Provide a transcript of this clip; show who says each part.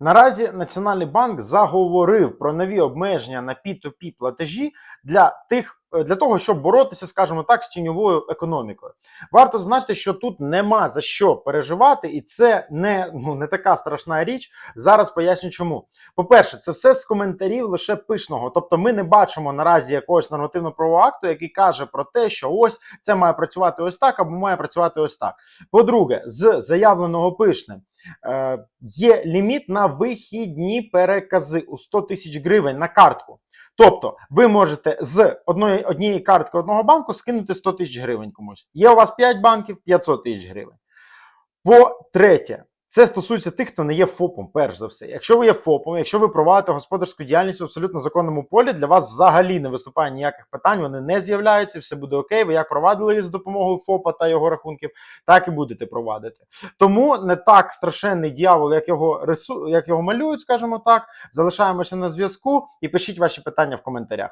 Speaker 1: Наразі Національний банк заговорив про нові обмеження на P2P платежі для тих. Е, Для того щоб боротися, скажімо так, з тіньовою економікою, варто зазначити, що тут нема за що переживати, і це не, ну, не така страшна річ. Зараз поясню, чому. По-перше, це все з коментарів лише пишного. Тобто, ми не бачимо наразі якогось нормативно-правового акту, який каже про те, що ось це має працювати ось так, або має працювати ось так. По-друге, з заявленого пишнем е, є ліміт на вихідні перекази у 100 тисяч гривень на картку. Тобто, ви можете з одної, однієї картки одного банку скинути 100 тисяч гривень комусь. Є у вас 5 банків, 500 тисяч гривень. По-третє, це стосується тих, хто не є ФОПом, перш за все. Якщо ви є ФОПом, якщо ви проводите господарську діяльність в абсолютно законному полі, для вас взагалі не виступає ніяких питань, вони не з'являються, все буде окей. Ви як провадили її з допомогою ФОПа та його рахунків, так і будете провадити. Тому не так страшенний дьявол, як його рису, як його малюють, скажімо так. Залишаємося на зв'язку і пишіть ваші питання в коментарях.